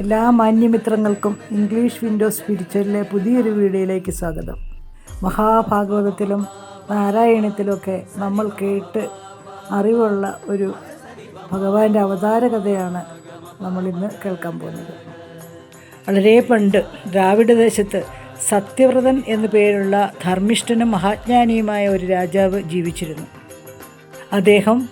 എല്ലാ മാന്യമിത്രങ്ങൾക്കും English Windows സ്പിരിച്വലിലെ പുതിയൊരു വീഡിയോയിലേക്ക് സ്വാഗതം. മഹാഭാഗവതത്തിലും നാരായണത്തിലുമൊക്കെ നമ്മൾ കേട്ട് അറിവുള്ള ഒരു ഭഗവാന്റെ അവതാര കഥയാണ് നമ്മളിന്ന് കേൾക്കാൻ പോകുന്നത്. വളരെ പണ്ട് ദ്രാവിഡ ദേശത്ത് സത്യവ്രതൻ എന്നു പേരുള്ള ധർമ്മിഷ്ഠനും മഹാജ്ഞാനിയുമായ ഒരു രാജാവ് ജീവിച്ചിരുന്നു. അദ്ദേഹം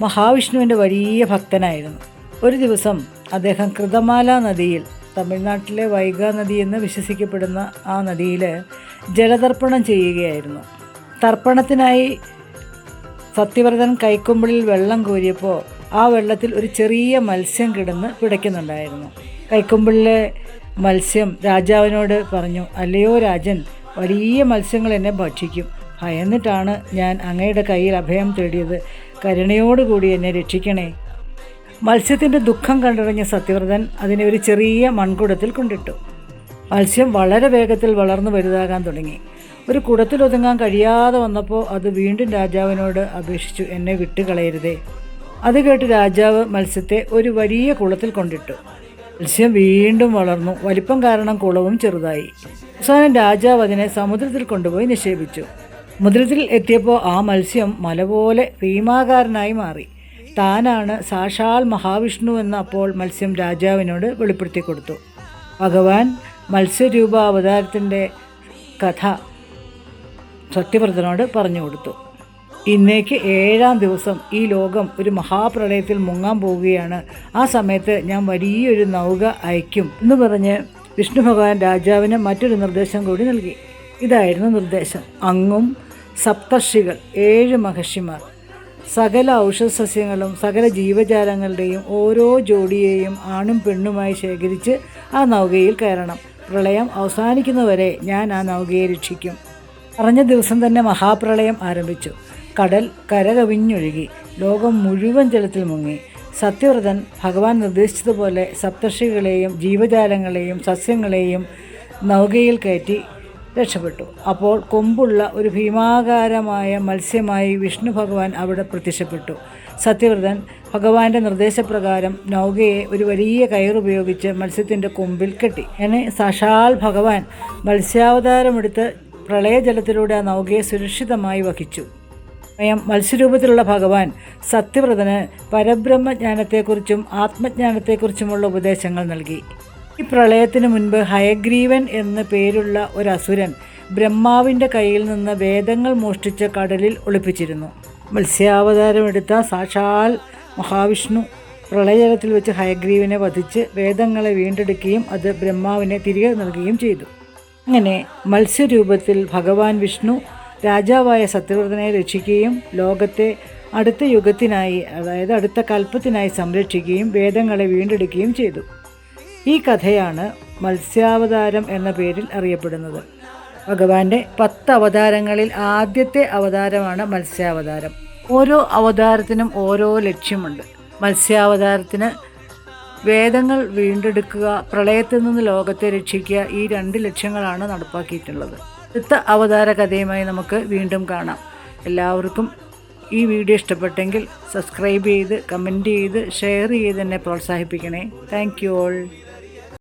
മഹാവിഷ്ണുവിന്റെ വലിയ ഭക്തനായിരുന്നു. ഒരു ദിവസം അദ്ദേഹം കൃതമാല നദിയിൽ തമിഴ്നാട്ടിലെ വൈഗ നദി എന്ന് വിശ്വസിക്കപ്പെടുന്ന ആ നദിയിൽ ജലതർപ്പണം ചെയ്യുകയായിരുന്നു. തർപ്പണത്തിനായി സത്യവ്രതൻ കൈക്കുമ്പിളിൽ വെള്ളം കോരിയപ്പോൾ ആ വെള്ളത്തിൽ ഒരു ചെറിയ മത്സ്യം കിടന്ന് പിടയ്ക്കുന്നുണ്ടായിരുന്നു കൈക്കുമ്പിളിലെ മത്സ്യം രാജാവിനോട് പറഞ്ഞു അല്ലയോ രാജൻ വലിയ മത്സ്യങ്ങൾ എന്നെ ഭക്ഷിക്കും. ഭയന്നിട്ടാണ് ഞാൻ അങ്ങയുടെ കയ്യിൽ അഭയം തേടിയത്. കരുണയോടുകൂടി എന്നെ രക്ഷിക്കണേ. മത്സ്യത്തിന്റെ ദുഃഖം കണ്ടിറങ്ങിയ സത്യവ്രതൻ അതിനെ ഒരു ചെറിയ മൺകുടത്തിൽ കൊണ്ടിട്ടു. മത്സ്യം വളരെ വേഗത്തിൽ വളർന്നു വലുതാകാൻ തുടങ്ങി. ഒരു കുടത്തിൽ ഒതുങ്ങാൻ കഴിയാതെ വന്നപ്പോൾ അത് വീണ്ടും രാജാവിനോട് അപേക്ഷിച്ചു എന്നെ വിട്ടുകളയരുതേ. അത് കേട്ട് രാജാവ് മത്സ്യത്തെ ഒരു വലിയ കുളത്തിൽ കൊണ്ടിട്ടു. മത്സ്യം വീണ്ടും വളർന്നു. വലിപ്പം കാരണം കുളവും ചെറുതായി. അവസാനം രാജാവ് അതിനെ സമുദ്രത്തിൽ കൊണ്ടുപോയി നിക്ഷേപിച്ചു. സമുദ്രത്തിൽ എത്തിയപ്പോൾ ആ മത്സ്യം മല പോലെ ഭീമാകാരനായി മാറി. താനാണ് സാക്ഷാൽ മഹാവിഷ്ണു എന്ന് അപ്പോൾ മത്സ്യം രാജാവിനോട് വെളിപ്പെടുത്തി കൊടുത്തു. ഭഗവാൻ മത്സ്യരൂപ അവതാരത്തിന്റെ കഥ സത്യവ്രതനോട് പറഞ്ഞു കൊടുത്തു. ഇന്നേക്ക് ഏഴാം ദിവസം ഈ ലോകം ഒരു മഹാപ്രളയത്തിൽ മുങ്ങാൻ പോവുകയാണ്. ആ സമയത്ത് ഞാൻ വലിയൊരു നൗക അയക്കും എന്ന് പറഞ്ഞ് വിഷ്ണു ഭഗവാൻ രാജാവിന് മറ്റൊരു നിർദ്ദേശം കൂടി നൽകി. ഇതായിരുന്നു നിർദ്ദേശം. അങ്ങും സപ്തർഷികൾ ഏഴ് മഹർഷിമാർ. സകല ഔഷധസസ്യങ്ങളും സകല ജീവജാലങ്ങളുടെയും ഓരോ ജോഡിയെയും ആണും പെണ്ണുമായി ശേഖരിച്ച് ആ നൗകയിൽ കയറണം. പ്രളയം അവസാനിക്കുന്നവരെ ഞാൻ ആ നൗകയെ രക്ഷിക്കും. പറഞ്ഞ ദിവസം തന്നെ മഹാപ്രളയം ആരംഭിച്ചു. കടൽ കരകവിഞ്ഞൊഴുകി. ലോകം മുഴുവൻ ജലത്തിൽ മുങ്ങി. സത്യവ്രതൻ ഭഗവാൻ നിർദ്ദേശിച്ചതുപോലെ സപ്തർഷികളെയും ജീവജാലങ്ങളെയും സസ്യങ്ങളെയും നൗകയിൽ കയറ്റി രക്ഷപ്പെട്ടു. അപ്പോൾ കൊമ്പുള്ള ഒരു ഭീമാകാരമായ മത്സ്യമായി വിഷ്ണു ഭഗവാൻ അവിടെ പ്രത്യക്ഷപ്പെട്ടു. സത്യവ്രതൻ ഭഗവാന്റെ നിർദ്ദേശപ്രകാരം നൗകയെ ഒരു വലിയ കയറുപയോഗിച്ച് മത്സ്യത്തിന്റെ കൊമ്പിൽ കെട്ടി. എന്നെ സഷാൽ ഭഗവാൻ മത്സ്യാവതാരമെടുത്ത് പ്രളയജലത്തിലൂടെ ആ നൗകയെ സുരക്ഷിതമായി വഹിച്ചു. സ്വയം മത്സ്യരൂപത്തിലുള്ള ഭഗവാൻ സത്യവ്രതന് പരബ്രഹ്മജ്ഞാനത്തെക്കുറിച്ചും ആത്മജ്ഞാനത്തെക്കുറിച്ചുമുള്ള ഉപദേശങ്ങൾ നൽകി. ഈ പ്രളയത്തിന് മുൻപ് ഹയഗ്രീവൻ എന്ന പേരുള്ള ഒരു അസുരൻ ബ്രഹ്മാവിന്റെ കയ്യിൽ നിന്ന് വേദങ്ങൾ മോഷ്ടിച്ച കടലിൽ ഒളിപ്പിച്ചിരുന്നു. മത്സ്യാവതാരമെടുത്ത സാക്ഷാൽ മഹാവിഷ്ണു പ്രളയജലത്തിൽ വെച്ച് ഹയഗ്രീവനെ വധിച്ച് വേദങ്ങളെ വീണ്ടെടുക്കുകയും അത് ബ്രഹ്മാവിനെ തിരികെ നൽകുകയും ചെയ്തു. അങ്ങനെ മത്സ്യരൂപത്തിൽ ഭഗവാൻ വിഷ്ണു രാജാവായ സത്യവ്രതനെ രക്ഷിക്കുകയും ലോകത്തെ അടുത്ത യുഗത്തിനായി അതായത് അടുത്ത കൽപ്പത്തിനായി സംരക്ഷിക്കുകയും വേദങ്ങളെ വീണ്ടെടുക്കുകയും ചെയ്തു. ഈ കഥയാണ് മത്സ്യാവതാരം എന്ന പേരിൽ അറിയപ്പെടുന്നത്. ഭഗവാന്റെ പത്ത് അവതാരങ്ങളിൽ ആദ്യത്തെ അവതാരമാണ് മത്സ്യാവതാരം. ഓരോ അവതാരത്തിനും ഓരോ ലക്ഷ്യമുണ്ട്. മത്സ്യാവതാരത്തിന് വേദങ്ങൾ വീണ്ടെടുക്കുക പ്രളയത്തിൽ നിന്ന് ലോകത്തെ രക്ഷിക്കുക ഈ രണ്ട് ലക്ഷ്യങ്ങളാണ് നടപ്പാക്കിയിട്ടുള്ളത്. അടുത്ത അവതാര കഥയുമായി നമുക്ക് വീണ്ടും കാണാം. എല്ലാവർക്കും ഈ വീഡിയോ ഇഷ്ടപ്പെട്ടെങ്കിൽ സബ്സ്ക്രൈബ് ചെയ്ത് കമന്റ് ചെയ്ത് ഷെയർ ചെയ്ത് എന്നെ പ്രോത്സാഹിപ്പിക്കണേ. Thank you all.